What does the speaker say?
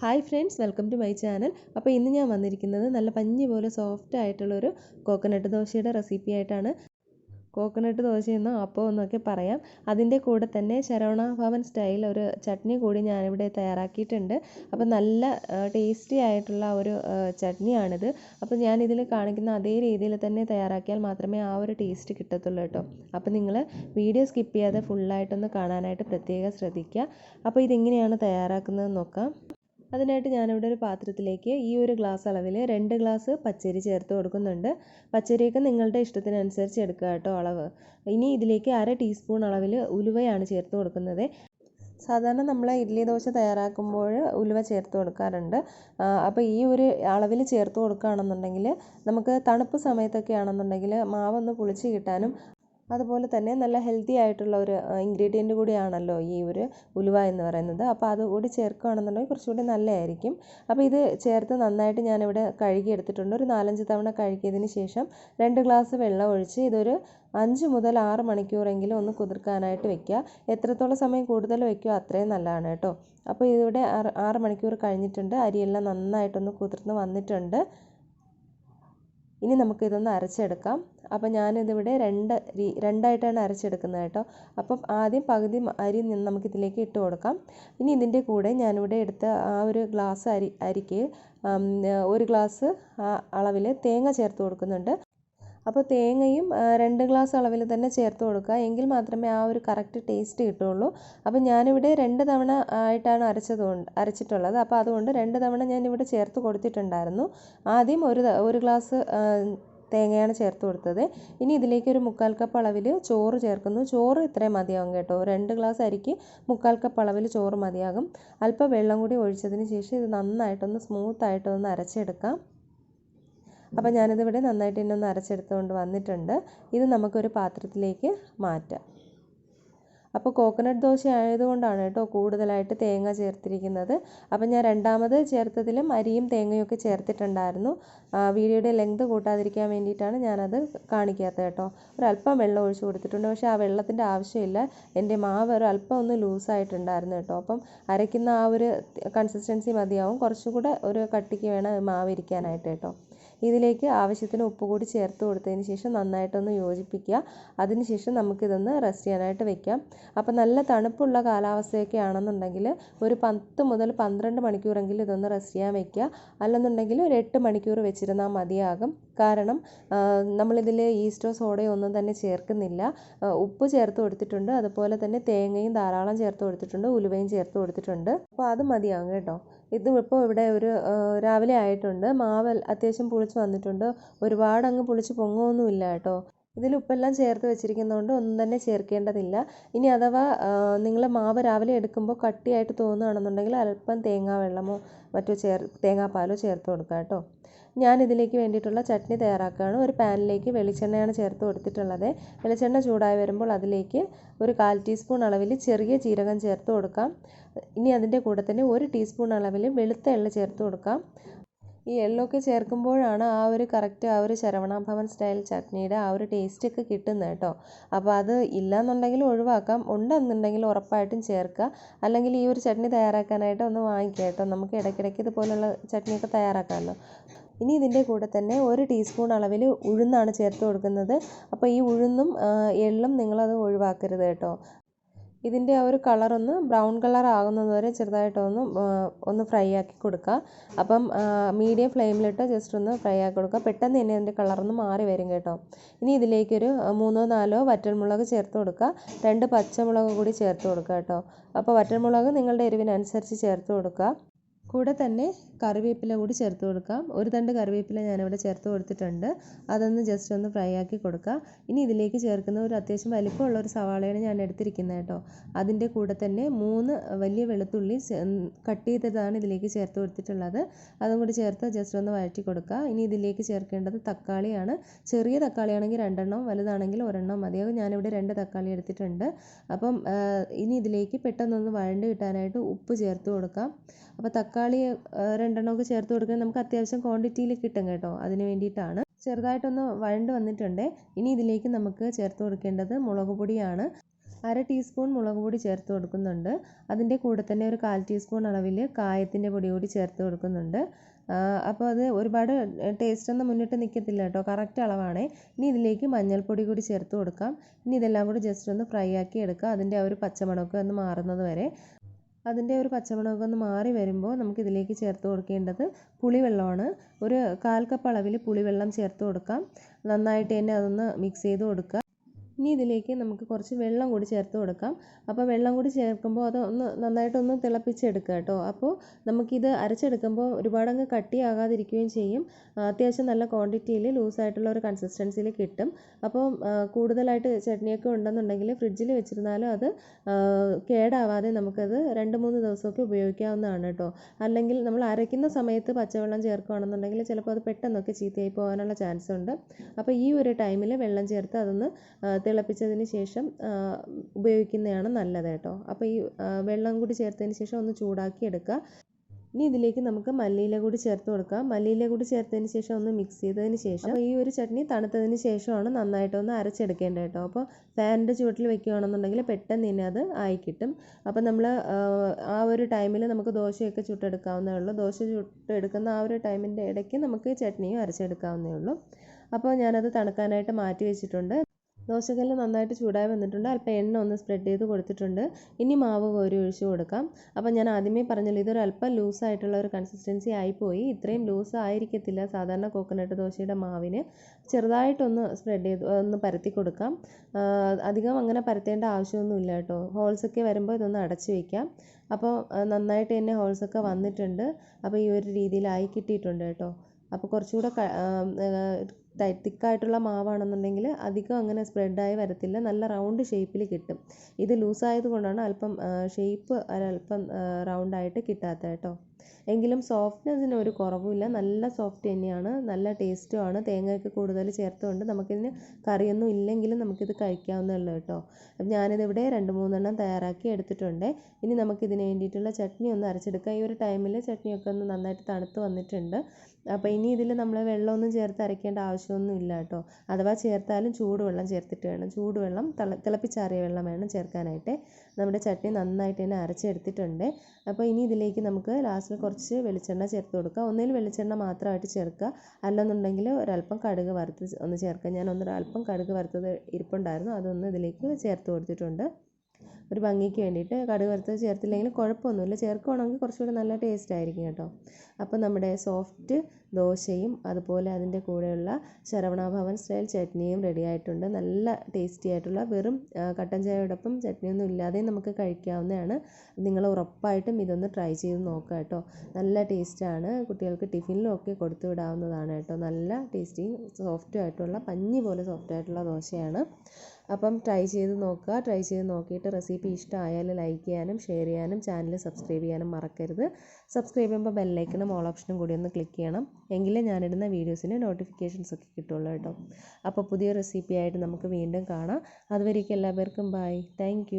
Hi friends welcome to my channel അപ്പോൾ ഇന്ന് ഞാൻ വന്നിരിക്കുന്നത് നല്ല പഞ്ഞി പോലെ സോഫ്റ്റ് ആയിട്ടുള്ളൊരു കോക്കനട്ട് ദോശയുടെ റെസിപ്പി ആയിട്ടാണ്. കോക്കനട്ട് ദോശയെന്നോ അപ്പോൾ എന്നൊക്കെ പറയാം. അതിന്റെ കൂടെ തന്നെ ശരവണ ഭവൻ സ്റ്റൈൽ ഒരു ചട്നി കൂടി ഞാനിവിടെ തയ്യാറാക്കിയിട്ടുണ്ട്. അപ്പോൾ നല്ല ടേസ്റ്റി ആയിട്ടുള്ള ഒരു ചട്നിയാണിത്. അപ്പോൾ ഞാൻ ഞാനിതിൽ കാണിക്കുന്ന അതേ രീതിയിൽ തന്നെ തയ്യാറാക്കിയാൽ മാത്രമേ ആ ഒരു ടേസ്റ്റ് കിട്ടത്തുള്ളൂ കേട്ടോ. അപ്പോൾ നിങ്ങൾ വീഡിയോ സ്കിപ്പ് ചെയ്യാതെ ഫുള്ളായിട്ടൊന്ന് കാണാനായിട്ട് പ്രത്യേകം ശ്രദ്ധിക്കുക. അപ്പോൾ ഇതെങ്ങനെയാണ് തയ്യാറാക്കുന്നത് നോക്കാം. അതിനായിട്ട് ഞാനിവിടെ ഒരു പാത്രത്തിലേക്ക് ഈ ഒരു ഗ്ലാസ് അളവിൽ രണ്ട് ഗ്ലാസ് പച്ചരി ചേർത്ത് കൊടുക്കുന്നുണ്ട്. പച്ചരിയൊക്കെ നിങ്ങളുടെ ഇഷ്ടത്തിനനുസരിച്ച് എടുക്കുക കേട്ടോ അളവ്. ഇനി ഇതിലേക്ക് അര ടീസ്പൂൺ അളവിൽ ഉലുവയാണ് ചേർത്ത് കൊടുക്കുന്നത്. സാധാരണ നമ്മൾ ഇഡ്ഡലി ദോശ തയ്യാറാക്കുമ്പോൾ ഉലുവ ചേർത്ത് കൊടുക്കാറുണ്ട്. അപ്പോൾ ഈ ഒരു അളവിൽ ചേർത്ത് കൊടുക്കുകയാണെന്നുണ്ടെങ്കിൽ നമുക്ക് തണുപ്പ് സമയത്തൊക്കെ ആണെന്നുണ്ടെങ്കിൽ മാവൊന്ന് പുളിച്ച് കിട്ടാനും അതുപോലെ തന്നെ നല്ല ഹെൽത്തി ആയിട്ടുള്ള ഒരു ഇൻഗ്രീഡിയന്റ് കൂടിയാണല്ലോ ഈ ഒരു ഉലുവ എന്ന് പറയുന്നത്. അപ്പോൾ അതുകൂടി ചേർക്കുകയാണെന്നുണ്ടെങ്കിൽ കുറച്ചുകൂടി നല്ലതായിരിക്കും. അപ്പോൾ ഇത് ചേർത്ത് നന്നായിട്ട് ഞാനിവിടെ കഴുകി എടുത്തിട്ടുണ്ട്. ഒരു നാലഞ്ച് തവണ കഴുകിയതിന് ശേഷം രണ്ട് ഗ്ലാസ് വെള്ളം ഒഴിച്ച് ഇതൊരു അഞ്ച് മുതൽ ആറ് മണിക്കൂറെങ്കിലും ഒന്ന് കുതിർക്കാനായിട്ട് വെക്കുക. എത്രത്തോളം സമയം കൂടുതൽ വെക്കുക അത്രയും നല്ലതാണ് കേട്ടോ. അപ്പോൾ ഇതിവിടെ ആറ് ആറ് മണിക്കൂർ കഴിഞ്ഞിട്ടുണ്ട്. അരിയെല്ലാം നന്നായിട്ടൊന്ന് കുതിർന്ന് വന്നിട്ടുണ്ട്. ഇനി നമുക്കിതൊന്ന് അരച്ചെടുക്കാം. അപ്പോൾ ഞാനിതിവിടെ രണ്ട് രണ്ടായിട്ടാണ് അരച്ചെടുക്കുന്നത് കേട്ടോ. അപ്പം ആദ്യം പകുതി അരി നമുക്കിതിലേക്ക് ഇട്ട് കൊടുക്കാം. ഇനി ഇതിന്റെ കൂടെ ഞാനിവിടെ എടുത്ത ആ ഒരു ഗ്ലാസ് അരി അരിക്ക് ഒരു ഗ്ലാസ് അളവിൽ തേങ്ങ ചേർത്ത് കൊടുക്കുന്നുണ്ട്. അപ്പോൾ തേങ്ങയും രണ്ട് ഗ്ലാസ് അളവിൽ തന്നെ ചേർത്ത് കൊടുക്കുക. എങ്കിൽ മാത്രമേ ആ ഒരു കറക്റ്റ് ടേസ്റ്റ് കിട്ടുള്ളൂ അപ്പോൾ ഞാനിവിടെ രണ്ട് തവണ ആയിട്ടാണ് അരച്ചത് അരച്ചിട്ടുള്ളത്. അപ്പോൾ അതുകൊണ്ട് രണ്ട് തവണ ഞാനിവിടെ ചേർത്ത് കൊടുത്തിട്ടുണ്ടായിരുന്നു. ആദ്യം ഒരു ഒരു ഗ്ലാസ് തേങ്ങയാണ് ചേർത്ത് കൊടുത്തത്. ഇനി ഇതിലേക്ക് ഒരു മുക്കാൽ കപ്പ് അളവിൽ ചോറ് ചേർക്കുന്നു. ചോറ് ഇത്രയും മതിയാകും കേട്ടോ. രണ്ട് ഗ്ലാസ് അരിക്ക് മുക്കാൽ കപ്പ് അളവിൽ ചോറ് മതിയാകും. അല്പം വെള്ളം കൂടി ഒഴിച്ചതിന് ശേഷം ഇത് നന്നായിട്ടൊന്ന് സ്മൂത്തായിട്ടൊന്ന് അരച്ചെടുക്കാം. അപ്പോൾ ഞാനിതിവിടെ നന്നായിട്ട് എന്നെ ഒന്ന് അരച്ചെടുത്തുകൊണ്ട് വന്നിട്ടുണ്ട്. ഇത് നമുക്കൊരു പാത്രത്തിലേക്ക് മാറ്റാം. അപ്പോൾ കോക്കനട്ട് ദോശ ആയതുകൊണ്ടാണ് കേട്ടോ കൂടുതലായിട്ട് തേങ്ങ ചേർത്തിരിക്കുന്നത്. അപ്പോൾ ഞാൻ രണ്ടാമത് ചേർത്തതിലും അരിയും തേങ്ങയും ഒക്കെ ചേർത്തിട്ടുണ്ടായിരുന്നു. വീഡിയോയുടെ ലെങ്ത് കൂട്ടാതിരിക്കാൻ വേണ്ടിയിട്ടാണ് ഞാനത് കാണിക്കാത്തത് കേട്ടോ. ഒരല്പം വെള്ളം ഒഴിച്ച് കൊടുത്തിട്ടുണ്ട്. പക്ഷേ ആ വെള്ളത്തിന്റെ ആവശ്യമില്ല. എന്റെ മാവ് ഒരു അല്പം ഒന്ന് ലൂസായിട്ടുണ്ടായിരുന്നു കേട്ടോ. അപ്പം അരയ്ക്കുന്ന ആ ഒരു കൺസിസ്റ്റൻസി മതിയാവും. കുറച്ചും കൂടെ ഒരു കട്ടിക്ക് വേണം മാവ് ഇരിക്കാനായിട്ട് കേട്ടോ. ഇതിലേക്ക് ആവശ്യത്തിന് ഉപ്പ് കൂടി ചേർത്ത് കൊടുത്തതിന് ശേഷം നന്നായിട്ടൊന്ന് യോജിപ്പിക്കുക. അതിനുശേഷം നമുക്കിതൊന്ന് റെസ്റ്റ് ചെയ്യാനായിട്ട് വെക്കാം. അപ്പോൾ നല്ല തണുപ്പുള്ള കാലാവസ്ഥയൊക്കെ ആണെന്നുണ്ടെങ്കിൽ ഒരു പത്ത് മുതൽ പന്ത്രണ്ട് മണിക്കൂറെങ്കിലും ഇതൊന്ന് റെസ്റ്റ് ചെയ്യാൻ വെക്കുക. അല്ലെന്നുണ്ടെങ്കിൽ ഒരു എട്ട് മണിക്കൂർ വെച്ചിരുന്നാൽ മതിയാകും. കാരണം നമ്മളിതിൽ ഈസ്റ്റോ സോഡയോ ഒന്നും തന്നെ ചേർക്കുന്നില്ല. ഉപ്പ് ചേർത്ത് കൊടുത്തിട്ടുണ്ട്. അതുപോലെ തന്നെ തേങ്ങയും ധാരാളം ചേർത്ത് കൊടുത്തിട്ടുണ്ട്. ഉലുവയും ചേർത്ത് കൊടുത്തിട്ടുണ്ട്. അപ്പോൾ അത് മതിയാകും കേട്ടോ. ഇത് ഇപ്പോൾ ഇവിടെ ഒരു രാവിലെ ആയിട്ടുണ്ട്. മാവ് അത്യാവശ്യം പുളിച്ച് വന്നിട്ടുണ്ട്. ഒരുപാട് അങ്ങ് പുളിച്ച് പൊങ്ങുമൊന്നുമില്ല കേട്ടോ. ഇതിൽ ഉപ്പെല്ലാം ചേർത്ത് വെച്ചിരിക്കുന്നതുകൊണ്ട് ഒന്നും തന്നെ ചേർക്കേണ്ടതില്ല. ഇനി അഥവാ നിങ്ങൾ മാവ് രാവിലെ എടുക്കുമ്പോൾ കട്ടിയായിട്ട് തോന്നുകയാണെന്നുണ്ടെങ്കിൽ അല്പം തേങ്ങാ വെള്ളമോ മറ്റോ ചേർ തേങ്ങാപ്പാലോ ചേർത്ത് കൊടുക്കുക കേട്ടോ. ഞാൻ ഇതിലേക്ക് വേണ്ടിയിട്ടുള്ള ചട്നി തയ്യാറാക്കുകയാണ്. ഒരു പാനിലേക്ക് വെളിച്ചെണ്ണയാണ് ചേർത്ത് കൊടുത്തിട്ടുള്ളത്. വെളിച്ചെണ്ണ ചൂടായി വരുമ്പോൾ അതിലേക്ക് ഒരു കാൽ ടീസ്പൂൺ അളവിൽ ചെറിയ ജീരകം ചേർത്ത് കൊടുക്കാം. ഇനി അതിന്റെ കൂടെ തന്നെ ഒരു ടീസ്പൂൺ അളവിൽ വെളുത്ത എള്ള് ചേർത്ത് കൊടുക്കാം. ഈ എള്ളൊക്കെ ചേർക്കുമ്പോഴാണ് ആ ഒരു കറക്റ്റ് ആ ഒരു ശരവണ ഭവൻ സ്റ്റൈൽ ചട്നിയുടെ ആ ഒരു ടേസ്റ്റൊക്കെ കിട്ടുന്നത് കേട്ടോ. അപ്പോൾ അത് ഇല്ലയെന്നുണ്ടെങ്കിൽ ഒഴിവാക്കാം. ഉണ്ടെന്നുണ്ടെങ്കിൽ ഉറപ്പായിട്ടും ചേർക്കുക. അല്ലെങ്കിൽ ഈ ഒരു ചട്നി തയ്യാറാക്കാനായിട്ട് ഒന്ന് വാങ്ങിക്കുക കേട്ടോ. നമുക്ക് ഇടയ്ക്കിടയ്ക്ക് ഇതുപോലുള്ള ചട്നിയൊക്കെ തയ്യാറാക്കാമല്ലോ. ഇനി ഇതിന്റെ കൂടെ തന്നെ ഒരു ടീസ്പൂൺ അളവിൽ ഉഴുന്നാണ് ചേർത്ത് കൊടുക്കുന്നത്. അപ്പോൾ ഈ ഉഴുന്നും എള്ളും നിങ്ങളത് ഒഴിവാക്കരുത് കേട്ടോ. ഇതിന്റെ ആ ഒരു കളറൊന്ന് ബ്രൗൺ കളർ ആകുന്നത് വരെ ചെറുതായിട്ടൊന്ന് ഒന്ന് ഫ്രൈ ആക്കി കൊടുക്കുക. അപ്പം മീഡിയം ഫ്ലെയിമിലിട്ട് ജസ്റ്റ് ഒന്ന് ഫ്രൈ ആക്കി കൊടുക്കുക. പെട്ടെന്ന് തന്നെ അതിന്റെ കളറൊന്ന് മാറി വരും കേട്ടോ. ഇനി ഇതിലേക്കൊരു മൂന്നോ നാലോ വറ്റൽമുളക് ചേർത്ത് കൊടുക്കുക. രണ്ട് പച്ചമുളക് കൂടി ചേർത്ത് കൊടുക്കുക കേട്ടോ. അപ്പോൾ വറ്റൽമുളക് നിങ്ങളുടെ എരിവിനനുസരിച്ച് ചേർത്ത് കൊടുക്കുക. കൂടെ തന്നെ കറിവേപ്പില കൂടി ചേർത്ത് കൊടുക്കാം. ഒരു തണ്ട് കറിവേപ്പില ഞാനിവിടെ ചേർത്ത് കൊടുത്തിട്ടുണ്ട്. അതൊന്ന് ജസ്റ്റ് ഒന്ന് ഫ്രൈ ആക്കി കൊടുക്കുക ഇനി ഇതിലേക്ക് ചേർക്കുന്ന ഒരു അത്യാവശ്യം വലിപ്പമുള്ള ഒരു സവാളയാണ് ഞാൻ എടുത്തിരിക്കുന്നത് കേട്ടോ. അതിന്റെ കൂടെ തന്നെ മൂന്ന് വലിയ വെളുത്തുള്ളി കട്ട് ചെയ്തതാണ് ഇതിലേക്ക് ചേർത്ത് കൊടുത്തിട്ടുള്ളത്. അതും കൂടി ചേർത്ത് ജസ്റ്റ് ഒന്ന് വഴറ്റി കൊടുക്കുക ഇനി ഇതിലേക്ക് ചേർക്കേണ്ടത് തക്കാളിയാണ്. ചെറിയ തക്കാളിയാണെങ്കിൽ രണ്ടെണ്ണം വലുതാണെങ്കിൽ ഒരെണ്ണം മതിയാകും ഞാനിവിടെ രണ്ട് തക്കാളി എടുത്തിട്ടുണ്ട്. അപ്പം ഇനി ഇതിലേക്ക് പെട്ടെന്നൊന്ന് വഴണ്ട് കിട്ടാനായിട്ട് ഉപ്പ് ചേർത്ത് കൊടുക്കാം. അപ്പോൾ തക്കാളി രണ്ടെണ്ണമൊക്കെ ചേർത്ത് കൊടുക്കുന്നത് നമുക്ക് അത്യാവശ്യം ക്വാണ്ടിറ്റിയിൽ കിട്ടും കേട്ടോ. അതിന് വേണ്ടിയിട്ടാണ്. ചെറുതായിട്ടൊന്ന് വഴണ്ട് വന്നിട്ടുണ്ട്. ഇനി ഇതിലേക്ക് നമുക്ക് ചേർത്ത് കൊടുക്കേണ്ടത് മുളക് പൊടിയാണ്. അര ടീസ്പൂൺ മുളക് പൊടി ചേർത്ത് കൊടുക്കുന്നുണ്ട്. അതിന്റെ കൂടെ തന്നെ ഒരു കാൽ ടീസ്പൂൺ അളവിൽ കായത്തിന്റെ പൊടി കൂടി ചേർത്ത് കൊടുക്കുന്നുണ്ട്. അപ്പോൾ അത് ഒരുപാട് ടേസ്റ്റ് ഒന്നും മുന്നിട്ട് നിൽക്കത്തില്ല കേട്ടോ. കറക്റ്റ് അളവാണേ. ഇനി ഇതിലേക്ക് മഞ്ഞൾപ്പൊടി കൂടി ചേർത്ത് കൊടുക്കാം. ഇനി ഇതെല്ലാം കൂടി ജസ്റ്റ് ഒന്ന് ഫ്രൈ ആക്കി എടുക്കുക. അതിന്റെ ആ ഒരു പച്ചമണമൊക്കെ ഒന്ന് മാറുന്നത് വരെ. അതിന്റെ ഒരു പച്ചമണമൊക്കെ ഒന്ന് മാറി വരുമ്പോൾ നമുക്ക് ഇതിലേക്ക് ചേർത്ത് കൊടുക്കേണ്ടത് പുളിവെള്ളമാണ്. ഒരു കാൽ കപ്പ് അളവിൽ പുളിവെള്ളം ചേർത്ത് കൊടുക്കാം. നന്നായിട്ട് തന്നെ അതൊന്ന് മിക്സ് ചെയ്ത് കൊടുക്കുക. ഇനി ഇതിലേക്ക് നമുക്ക് കുറച്ച് വെള്ളം കൂടി ചേർത്ത് കൊടുക്കാം. അപ്പോൾ വെള്ളം കൂടി ചേർക്കുമ്പോൾ അത് ഒന്ന് നന്നായിട്ടൊന്ന് തിളപ്പിച്ചെടുക്കുക കേട്ടോ. അപ്പോൾ നമുക്കിത് അരച്ചെടുക്കുമ്പോൾ ഒരുപാടങ്ങ് കട്ടിയാകാതിരിക്കുകയും ചെയ്യും. അത്യാവശ്യം നല്ല ക്വാണ്ടിറ്റിയിൽ ലൂസായിട്ടുള്ള ഒരു കൺസിസ്റ്റൻസിയിൽ കിട്ടും. അപ്പോൾ കൂടുതലായിട്ട് ചട്നിയൊക്കെ ഉണ്ടെന്നുണ്ടെങ്കിൽ ഫ്രിഡ്ജിൽ വെച്ചിരുന്നാലും അത് കേടാവാതെ നമുക്കത് രണ്ട് മൂന്ന് ദിവസമൊക്കെ ഉപയോഗിക്കാവുന്നതാണ് കേട്ടോ. അല്ലെങ്കിൽ നമ്മൾ അരയ്ക്കുന്ന സമയത്ത് പച്ചവെള്ളം ചേർക്കുകയാണെന്നുണ്ടെങ്കിൽ ചിലപ്പോൾ അത് പെട്ടെന്നൊക്കെ ചീത്തയായി പോകാനുള്ള ചാൻസ് ഉണ്ട് അപ്പോൾ ഈ ഒരു ടൈമിൽ വെള്ളം ചേർത്ത് അതൊന്ന് തിളപ്പിച്ചതിന് ശേഷം ഉപയോഗിക്കുന്നതാണ് നല്ലത് കേട്ടോ. അപ്പോൾ ഈ വെള്ളം കൂടി ചേർത്തതിന് ശേഷം ഒന്ന് ചൂടാക്കി എടുക്കുക. ഇനി ഇതിലേക്ക് നമുക്ക് മല്ലിയില കൂടി ചേർത്ത് കൊടുക്കാം. മല്ലിയില കൂടി ചേർത്തതിന് ശേഷം ഒന്ന് മിക്സ് ചെയ്തതിന് ശേഷം ഈ ഒരു ചട്നി തണുത്തതിന് ശേഷമാണ് നന്നായിട്ടൊന്ന് അരച്ചെടുക്കേണ്ടത് കേട്ടോ. അപ്പോൾ ഫാനിന്റെ ചുവട്ടിൽ വെക്കുകയാണെന്നുണ്ടെങ്കിൽ പെട്ടെന്ന് തന്നെ അത് ആയി കിട്ടും. അപ്പോൾ നമ്മൾ ആ ഒരു ടൈമിൽ നമുക്ക് ദോശയൊക്കെ ചുട്ടെടുക്കാവുന്നേ ഉള്ളൂ. ദോശ ചുട്ടെടുക്കുന്ന ആ ഒരു ടൈമിന്റെ ഇടയ്ക്ക് നമുക്ക് ചട്നിയും അരച്ചെടുക്കാവുന്നേ ഉള്ളൂ. അപ്പോൾ ഞാനത് തണുക്കാനായിട്ട് മാറ്റി വെച്ചിട്ടുണ്ട്. ദോശക്കല്ല് നന്നായിട്ട് ചൂടായി വന്നിട്ടുണ്ട്. അല്പം എണ്ണ ഒന്ന് സ്പ്രെഡ് ചെയ്ത് കൊടുത്തിട്ടുണ്ട്. ഇനി മാവ് കോരി ഒഴിച്ച് കൊടുക്കാം. അപ്പോൾ ഞാൻ ആദ്യമേ പറഞ്ഞല്ലോ ഇതൊരു അല്പം ലൂസായിട്ടുള്ള ഒരു കൺസിസ്റ്റൻസി ആയിപ്പോയി. ഇത്രയും ലൂസ് ആയിരിക്കത്തില്ല സാധാരണ കോക്കനട്ട് ദോശയുടെ മാവിന്. ചെറുതായിട്ടൊന്ന് സ്പ്രെഡ് ചെയ്ത് ഒന്ന് പരത്തി കൊടുക്കാം. അധികം അങ്ങനെ പരത്തേണ്ട ആവശ്യമൊന്നുമില്ല കേട്ടോ. ഹോൾസൊക്കെ വരുമ്പോൾ ഇതൊന്ന് അടച്ച് വയ്ക്കാം അപ്പോൾ നന്നായിട്ട് തന്നെ ഹോൾസൊക്കെ വന്നിട്ടുണ്ട്. അപ്പോൾ ഈ ഒരു രീതിയിലായി കിട്ടിയിട്ടുണ്ട് കേട്ടോ. അപ്പോൾ കുറച്ചുകൂടെ തിക്കായിട്ടുള്ള മാവാണെന്നുണ്ടെങ്കിൽ അധികം അങ്ങനെ സ്പ്രെഡായി വരത്തില്ല. നല്ല റൗണ്ട് ഷേപ്പിൽ കിട്ടും. ഇത് ലൂസായത് കൊണ്ടാണ് അല്പം ഷേപ്പ് ഒരല്പം റൗണ്ടായിട്ട് കിട്ടാത്തത് കേട്ടോ. എങ്കിലും സോഫ്റ്റ്നെസ്സിന് ഒരു കുറവുമില്ല. നല്ല സോഫ്റ്റ് തന്നെയാണ്. നല്ല ടേസ്റ്റുമാണ് തേങ്ങയൊക്കെ കൂടുതൽ ചേർത്തുകൊണ്ട് നമുക്കിതിന് കറിയൊന്നും ഇല്ലെങ്കിലും നമുക്കിത് കഴിക്കാവുന്നേ ഉള്ളൂ കേട്ടോ. അപ്പം ഞാനിതിവിടെ രണ്ട് മൂന്നെണ്ണം തയ്യാറാക്കി എടുത്തിട്ടുണ്ട്. ഇനി നമുക്കിതിന് വേണ്ടിയിട്ടുള്ള ചട്നി ഒന്ന് അരച്ചെടുക്കാം. ഈ ഒരു ടൈമിൽ ചട്നിയൊക്കെ ഒന്ന് നന്നായിട്ട് തണുത്ത് വന്നിട്ടുണ്ട്. അപ്പോൾ ഇനി ഇതിൽ നമ്മൾ വെള്ളമൊന്നും ചേർത്ത് അരയ്ക്കേണ്ട ആവശ്യമൊന്നും ഇല്ല കേട്ടോ. അഥവാ ചേർത്താലും ചൂടുവെള്ളം ചേർത്തിട്ട് വേണം. ചൂടുവെള്ളം തിള തിളപ്പിച്ചാറിയ വെള്ളം വേണം ചേർക്കാനായിട്ട്. നമ്മുടെ ചട്നി നന്നായിട്ട് തന്നെ അരച്ചെടുത്തിട്ടുണ്ട്. അപ്പോൾ ഇനി ഇതിലേക്ക് നമുക്ക് ലാസ്റ്റിൽ കുറച്ച് വെളിച്ചെണ്ണ ചേർത്ത് കൊടുക്കുക. ഒന്നിൽ വെളിച്ചെണ്ണ മാത്രമായിട്ട് ചേർക്കുക. അല്ലെന്നുണ്ടെങ്കിൽ ഒരല്പം കടുക് വറുത്ത് ഒന്ന് ചേർക്കുക. ഞാൻ ഒന്ന് അല്പം കടുക് വറുത്തത് ഇരിപ്പുണ്ടായിരുന്നു. അതൊന്ന് ഇതിലേക്ക് ചേർത്ത് കൊടുത്തിട്ടുണ്ട്. ഒരു ഭംഗിക്ക് വേണ്ടിയിട്ട് കടുക് വറുത്തത് ചേർത്തില്ലെങ്കിൽ കുഴപ്പമൊന്നുമില്ല. ചേർക്കുകയാണെങ്കിൽ കുറച്ചുകൂടി നല്ല ടേസ്റ്റ് ആയിരിക്കും കേട്ടോ. അപ്പോൾ നമ്മുടെ സോഫ്റ്റ് ദോശയും അതുപോലെ അതിന്റെ കൂടെയുള്ള ശരവണഭവൻ സ്റ്റൈൽ ചട്നിയും റെഡി ആയിട്ടുണ്ട്. നല്ല ടേസ്റ്റി ആയിട്ടുള്ള വെറും കട്ടൻ ചായയോടൊപ്പം ചട്നിയൊന്നും ഇല്ലാതെയും നമുക്ക് കഴിക്കാവുന്നതാണ്. നിങ്ങൾ ഉറപ്പായിട്ടും ഇതൊന്ന് ട്രൈ ചെയ്ത് നോക്കുക കേട്ടോ. നല്ല ടേസ്റ്റാണ് കുട്ടികൾക്ക് ടിഫിനിലും ഒക്കെ കൊടുത്തു വിടാവുന്നതാണ് കേട്ടോ. നല്ല ടേസ്റ്റിയും സോഫ്റ്റും ആയിട്ടുള്ള പഞ്ഞി പോലെ സോഫ്റ്റ് ആയിട്ടുള്ള ദോശയാണ്. അപ്പം ട്രൈ ചെയ്ത് നോക്കുക. ട്രൈ ചെയ്ത് നോക്കിയിട്ട് റെസിപ്പി ഇഷ്ടമായാൽ ലൈക്ക് ചെയ്യാനും ഷെയർ ചെയ്യാനും ചാനൽ സബ്സ്ക്രൈബ് ചെയ്യാനും മറക്കരുത്. സബ്സ്ക്രൈബ് ചെയ്യുമ്പോൾ ബെല്ലൈക്കണം ഓൾ ഓപ്ഷനും കൂടി ഒന്ന് ക്ലിക്ക് ചെയ്യണം. എങ്കിലേ ഞാനിടുന്ന വീഡിയോസിന് നോട്ടിഫിക്കേഷൻസ് ഒക്കെ കിട്ടുള്ളൂ കേട്ടോ. അപ്പോൾ പുതിയ റെസിപ്പി ആയിട്ട് നമുക്ക് വീണ്ടും കാണാം. അതുവരേക്കും എല്ലാവർക്കും ബൈ താങ്ക്